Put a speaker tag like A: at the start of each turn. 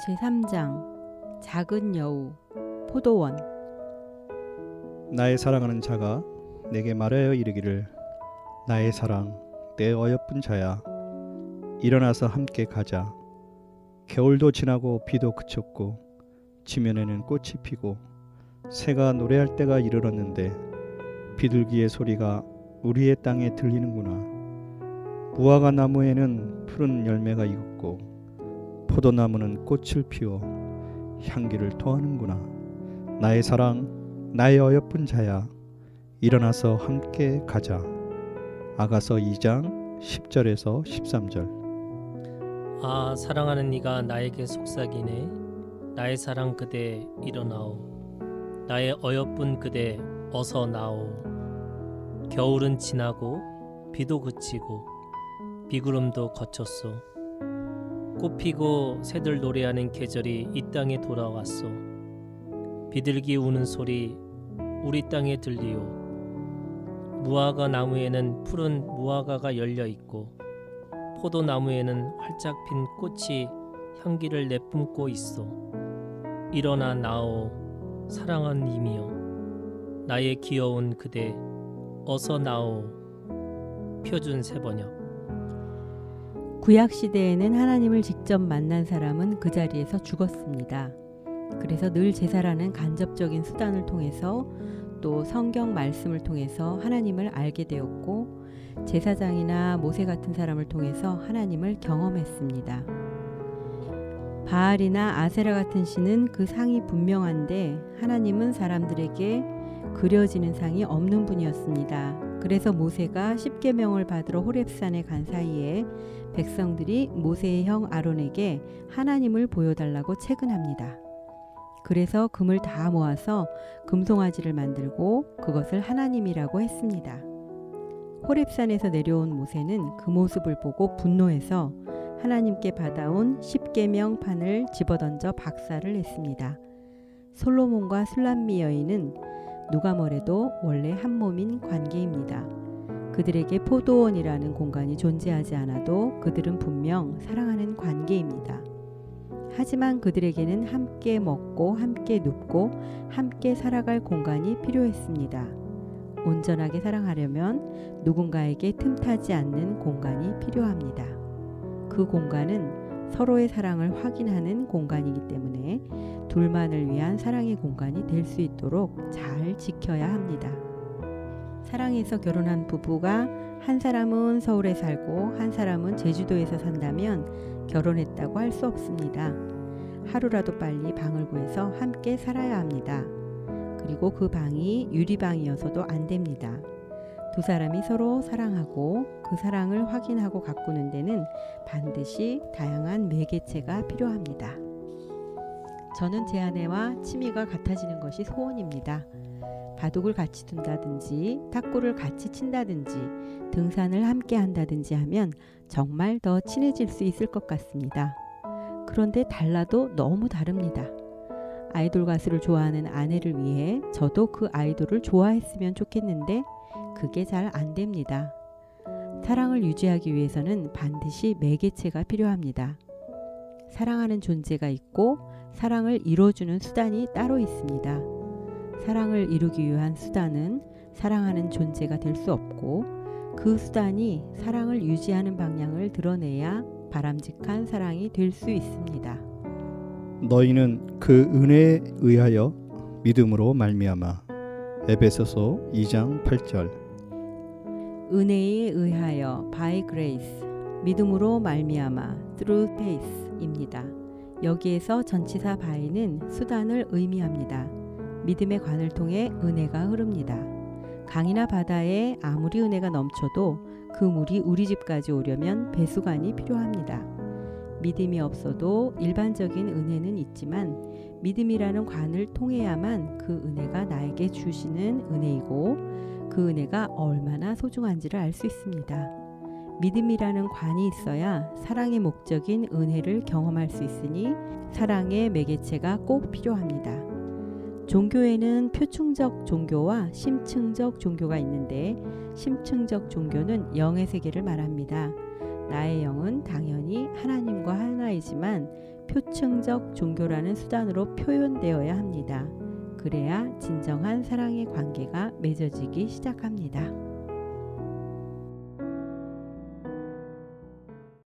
A: 제3장 작은 여우 포도원.
B: 나의 사랑하는 자가 내게 말하여 이르기를 나의 사랑 내 어여쁜 자야. 일어나서 함께 가자. 겨울도 지나고 비도 그쳤고 지면에는 꽃이 피고 새가 노래할 때가 이르렀는데 비둘기의 소리가 우리의 땅에 들리는구나. 무화과 나무에는 푸른 열매가 익었고 포도나무는 꽃을 피워 향기를 토하는구나. 나의 사랑 나의 어여쁜 자야. 일어나서 함께 가자. 아가서 2장 10절에서 13절.
C: 아 사랑하는 네가 나에게 속삭이네. 나의 사랑 그대 일어나오. 나의 어여쁜 그대 어서 나오. 겨울은 지나고 비도 그치고 비구름도 거쳤소 꽃 피고 새들 노래하는 계절이 이 땅에 돌아왔소 비둘기 우는 소리 우리 땅에 들리오 무화과 나무에는 푸른 무화과가 열려 있고 포도나무에는 활짝 핀 꽃이 향기를 내뿜고 있어. 일어나 나오, 사랑한 이미여. 나의 귀여운 그대, 어서 나오. 표준 세번역.
A: 구약 시대에는 하나님을 직접 만난 사람은 그 자리에서 죽었습니다. 그래서 늘 제사라는 간접적인 수단을 통해서 또 성경 말씀을 통해서 하나님을 알게 되었고 제사장이나 모세 같은 사람을 통해서 하나님을 경험했습니다. 바알이나 아세라 같은 신은 그 상이 분명한데 하나님은 사람들에게 그려지는 상이 없는 분이었습니다. 그래서 모세가 십계명을 받으러 호렙산에 간 사이에 백성들이 모세의 형 아론에게 하나님을 보여달라고 채근합니다. 그래서 금을 다 모아서 금송아지를 만들고 그것을 하나님이라고 했습니다. 호렙산에서 내려온 모세는 그 모습을 보고 분노해서 하나님께 받아온 십계명 판을 집어던져 박살을 냈습니다. 솔로몬과 술람미 여인은 누가 뭐래도 원래 한 몸인 관계입니다. 그들에게 포도원이라는 공간이 존재하지 않아도 그들은 분명 사랑하는 관계입니다. 하지만 그들에게는 함께 먹고 함께 눕고 함께 살아갈 공간이 필요했습니다. 온전하게 사랑하려면 누군가에게 틈타지 않는 공간이 필요합니다. 그 공간은 서로의 사랑을 확인하는 공간이기 때문에 둘만을 위한 사랑의 공간이 될 수 있도록 잘 지켜야 합니다. 사랑해서 결혼한 부부가 한 사람은 서울에 살고 한 사람은 제주도에서 산다면 결혼했다고 할 수 없습니다. 하루라도 빨리 방을 구해서 함께 살아야 합니다. 그리고 그 방이 유리방이어서도 안 됩니다. 두 사람이 서로 사랑하고 그 사랑을 확인하고 가꾸는 데는 반드시 다양한 매개체가 필요합니다. 저는 제 아내와 취미가 같아지는 것이 소원입니다. 바둑을 같이 둔다든지 탁구를 같이 친다든지 등산을 함께 한다든지 하면 정말 더 친해질 수 있을 것 같습니다. 그런데 달라도 너무 다릅니다. 아이돌 가수를 좋아하는 아내를 위해 저도 그 아이돌을 좋아했으면 좋겠는데 그게 잘 안 됩니다. 사랑을 유지하기 위해서는 반드시 매개체가 필요합니다. 사랑하는 존재가 있고 사랑을 이루어주는 수단이 따로 있습니다. 사랑을 이루기 위한 수단은 사랑하는 존재가 될 수 없고 그 수단이 사랑을 유지하는 방향을 드러내야 바람직한 사랑이 될 수 있습니다.
B: 너희는 그 은혜에 의하여 믿음으로 말미암아 에베소서 2장 8절
A: 은혜에 의하여 by grace 믿음으로 말미암아 through faith입니다. 여기에서 전치사 by는 수단을 의미합니다. 믿음의 관을 통해 은혜가 흐릅니다. 강이나 바다에 아무리 은혜가 넘쳐도 그 물이 우리 집까지 오려면 배수관이 필요합니다. 믿음이 없어도 일반적인 은혜는 있지만 믿음이라는 관을 통해야만 그 은혜가 나에게 주시는 은혜이고 그 은혜가 얼마나 소중한지를 알 수 있습니다. 믿음이라는 관이 있어야 사랑의 목적인 은혜를 경험할 수 있으니 사랑의 매개체가 꼭 필요합니다. 종교에는 표충적 종교와 심층적 종교가 있는데 심층적 종교는 영의 세계를 말합니다. 나의 영은 당연히 하나님과 하나이지만 표층적 종교라는 수단으로 표현되어야 합니다. 그래야 진정한 사랑의 관계가 맺어지기 시작합니다.